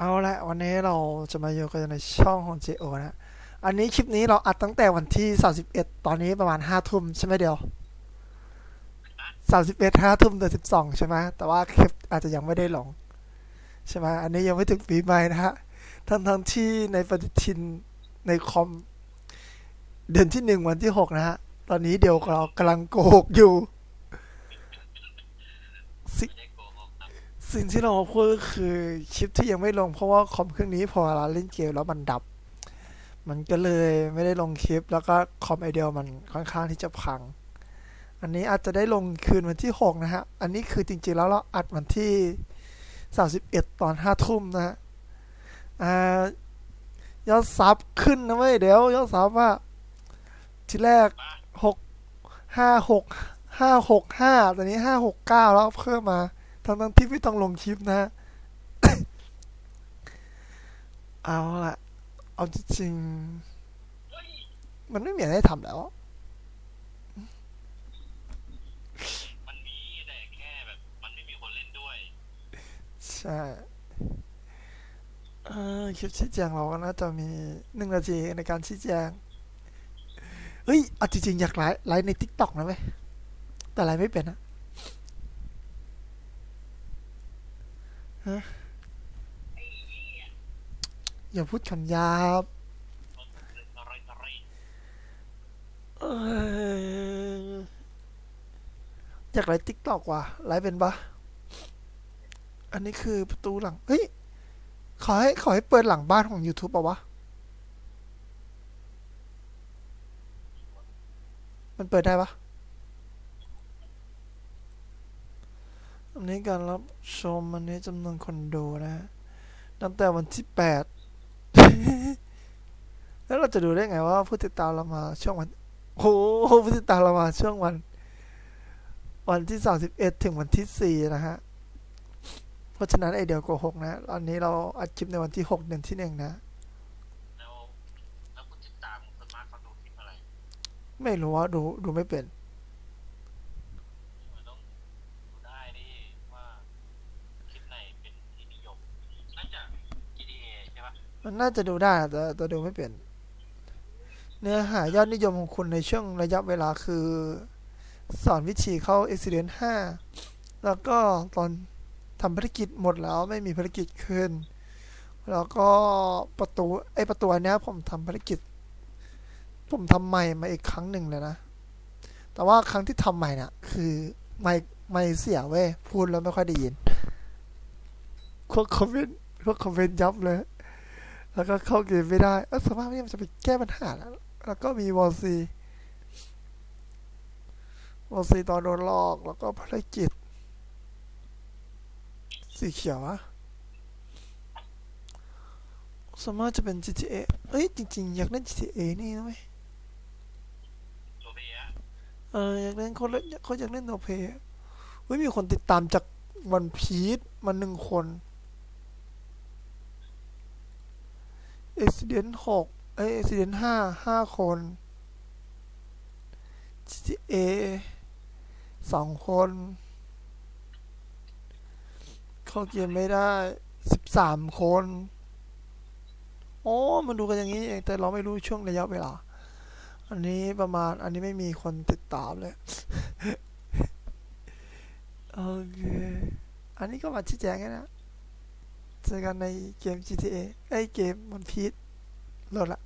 เอาละวันนี้เราจะมาอยู่กันในช่องของ JO นะ อันนี้คลิปนี้เราอัดตั้งแต่วันที่ 31 ตอนนี้ประมาณ 5 ทุ่มใช่ไหมเดียว 31 5 ทุ่มเดือน12 ใช่ไหมแต่ว่าคลิปอาจจะยังไม่ได้ลงใช่ไหมอันนี้ยังไม่ถึงปีใหม่นะฮะ ทั้งทั้งที่ในปฏิทินในคอม เดือนที่1วันที่6นะฮะ ตอนนี้เดี๋ยวเรากำลังโกหกอยู่ สิ่งที่เราพูดก็คือคลิปที่ยังไม่ลงเพราะว่าคอมเครื่องนี้พอเราเล่นเกมแล้วมันดับ มันก็เลยไม่ได้ลงคลิป แล้วก็คอมไอเดียมันค่อนข้างที่จะพัง อันนี้อาจจะได้ลงคืนวันที่ 6 นะฮะ อันนี้คือจริงๆแล้วเราอัดวันที่ 31 ตอน 5 ทุ่มนะฮะยอดซับขึ้นนะเว้ยเดี๋ยวยอดซับว่าทีแรก 6 5 6 5 6 5ตอนนี้ 5 6 9 แล้วเพิ่มมา ทั้งทั้งๆที่ไม่ต้องลงคลิปนะฮะเอาละเอาจริงๆมันไม่มีอะไรให้ทำแล้วมันมีแต่แค่แบบ มันไม่มีคนเล่นด้วย ใช่เออคลิปชี้แจงเราก็น่าจะมีหนึ่งนาทีในการชี้แจง เฮ้ย เอาจริงๆ อยากไลฟ์ไลฟ์ในทิกตอกนะเว้ยแต่ไลฟ์ไม่เป็นนะ ฮะอย่าพูดคำหยาบอยากไลฟ์ทิกตอกว่ะไลฟ์เป็นปะอันนี้คือประตูหลัง เฮ้ย ขอให้ขอให้เปิดหลังบ้านของ YouTube ป่าวะ มันเปิดได้ปะ อันนี้การรับชมอันนี้จำนวนคนดูนะฮะตั้งแต่วันที่แปดแล้วเราจะดูได้ไงว่าผู้ติดตามเรามาช่วงวันโอ้โหผู้ติดตามเรามาช่วงวัน วันที่สามสิบเอ็ดถึงวันที่สี่นะฮะเพราะฉะนั้นไอเดียวโกหกนะตอนนี้เราอัดคลิปในวันที่หกเดือนที่หนึ่งนะแล้วแล้วผู้ติดตามส่วนมากเขาดูคลิปอะไรไม่รู้ว่าดูดูไม่เป็นมันต้องดูได้ดิว่าคลิปไหนเป็นที่นิยม น่าจะ GTA ใช่ปะ มันน่าจะดูได้แต่แต่ดูไม่เป็นเนื้อหายอดนิยมของคุณในช่วงระยะเวลาคือ สอนวิธีเข้า Accident 5 แล้วก็ตอนทำภารกิจหมดแล้วไม่มีภารกิจขึ้น แล้วก็ประตูไอประตูนเนี้ยผมทำภารกิจ ผมทำใหม่มาอีกครั้งหนึ่งเลยนะ แต่ว่าครั้งที่ทำใหม่น่ะ คือไม่ไม่เสียเว้ยพูดแล้วไม่ค่อยได้ยินพวกคอมเมนต์พวกคอมเมนต์ยับเลย แล้วก็เข้าเกมไม่ได้เออสามารถที่มันจะไปแก้ปัญหาแล้วแล้วก็มีวอลซีวอลซีตอนโดนหลอกแล้วก็ภารกิจสีเขียวอะสามารถจะเป็น GTA เอ้ยจริง ๆ อยากเล่น GTA นี่นะเว้ยโซเฟียเอออยากเล่นเขาเล่นเขาอยากเล่นโนเพย์เฮ้ยมีคนติดตามจากวันพีชมาหนึ่งคน Accident หกเอ้ย Accident ห้าห้าคน GTA สองคน เข้าเกมไม่ได้สิบสามคนโอ้มันดูกันอย่างนี้เองแต่เราไม่รู้ช่วงระยะเวลา อันนี้ประมาณอันนี้ไม่มีคนติดตามเลย โอเค อันนี้ก็มาชี้แจงแค่นะ เจอกันในเกม GTA ไอเกมมันพีทโหลดละ